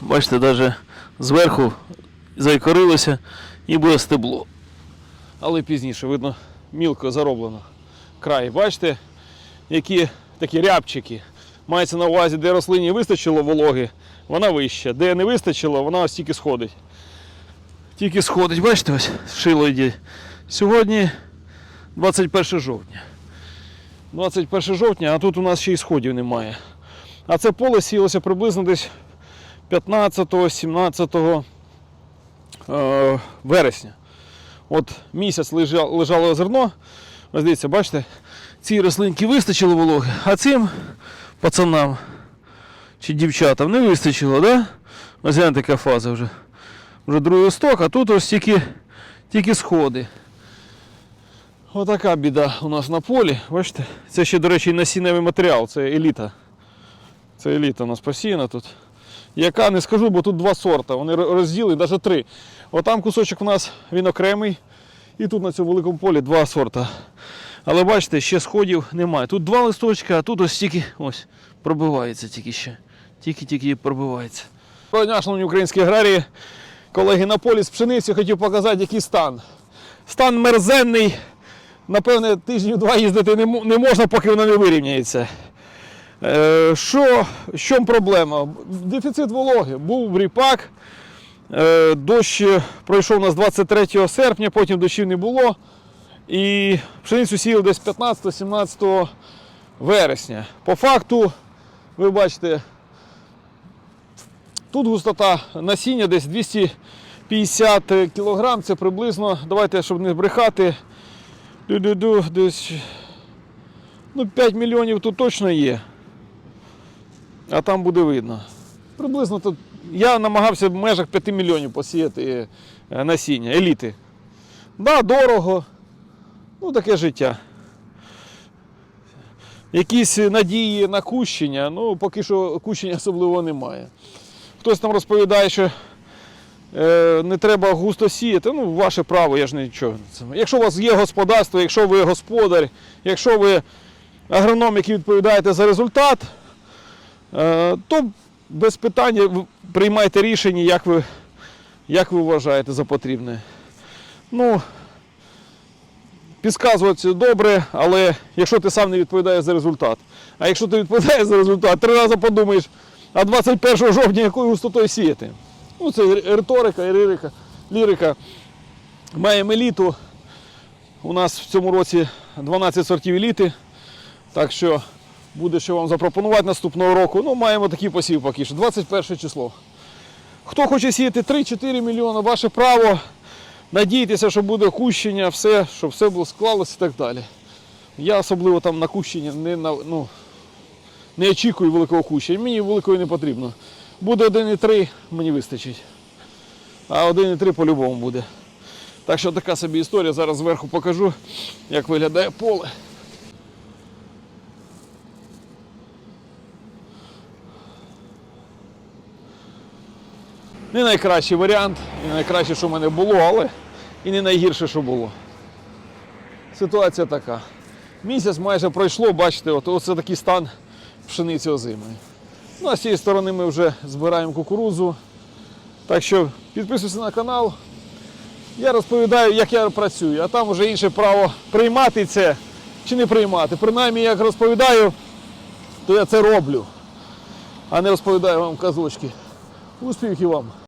Бачите, навіть зверху зайкорилося і буде стебло. Але пізніше, видно, мілко зароблено. Край, бачите, які такі рябчики. Мається на увазі, де рослині вистачило вологи, вона вища. Де не вистачило, вона ось тільки сходить. Тільки сходить, бачите, ось шило йде. Сьогодні 21 жовтня. 21 жовтня, а тут у нас ще й сходів немає. А це поле сіялося приблизно десь 15-17 е, вересня. От місяць лежало, зерно. Ось дивіться, бачите, цій рослинки вистачило вологи, а цим пацанам чи дівчатам не вистачило, да? Ось така фаза вже. Вже другий сток, а тут ось тільки, тільки сходи. Отака біда у нас на полі. Бачите? Це ще, до речі, насінневий матеріал, це еліта. Це еліта у нас посіяна тут. Яка не скажу, бо тут два сорта. Вони ро- розділені, навіть три. Отам кусочок у нас він окремий. І тут на цьому великому полі два сорта. Але бачите, ще сходів немає. Тут два листочка, а тут ось тільки ось пробивається тільки ще. Тільки-тільки пробивається. Доброго дня, шановні українські аграрії. Колеги на полі з пшениці хотів показати, який стан. Стан мерзенний. Напевне, тижнів два їздити не, можна, поки вона не вирівняється. Е, що, в чому проблема? Дефіцит вологи. Був ріпак. Е, дощ пройшов у нас 23 серпня, потім дощів не було. І пшеницю сіяли десь 15-17 вересня. По факту, ви бачите, тут густота насіння десь 250 кг. Це приблизно, давайте, щоб не брехати, десь ну, 5 мільйонів тут точно є. А там буде видно. Приблизно тут я намагався в межах 5 мільйонів посіяти е, насіння, еліти. Да, дорого. Ну, таке життя. Якісь надії на кущення, ну поки що кущення особливо немає. Хтось там розповідає, що е, не треба густо сіяти. Ну, ваше право, я ж нічого. Якщо у вас є господарство, якщо ви господар, якщо ви агроном, який відповідаєте за результат, е, то без питання приймайте рішення, як ви, як ви вважаєте за потрібне. Ну, підказувати добре, але якщо ти сам не відповідаєш за результат. А якщо ти відповідаєш за результат, три рази подумаєш, а 21 жовтня якою густотою сіяти. Ну, це риторика і лірика. лірика. Маємо еліту. У нас в цьому році 12 сортів еліти. Так що буде що вам запропонувати наступного року. Ну, маємо такий посів поки що. 21 число. Хто хоче сіяти 3-4 мільйони, ваше право. Надійтеся, що буде кущення, все, щоб все було склалося і так далі. Я особливо там на кущення не, на, ну, не очікую великого кущення. Мені великого не потрібно. Буде 1,3, мені вистачить. А 1,3 по-любому буде. Так що така собі історія. Зараз зверху покажу, як виглядає поле. Не найкращий варіант, не найкраще, що в мене було, але і не найгірше, що було. Ситуація така. Місяць майже пройшло, бачите, от, оце такий стан пшениці озимої. Ну, а з цієї сторони ми вже збираємо кукурудзу. Так що підписуйся на канал. Я розповідаю, як я працюю, а там вже інше право приймати це чи не приймати. Принаймні, як розповідаю, то я це роблю, а не розповідаю вам казочки. Успіхів вам!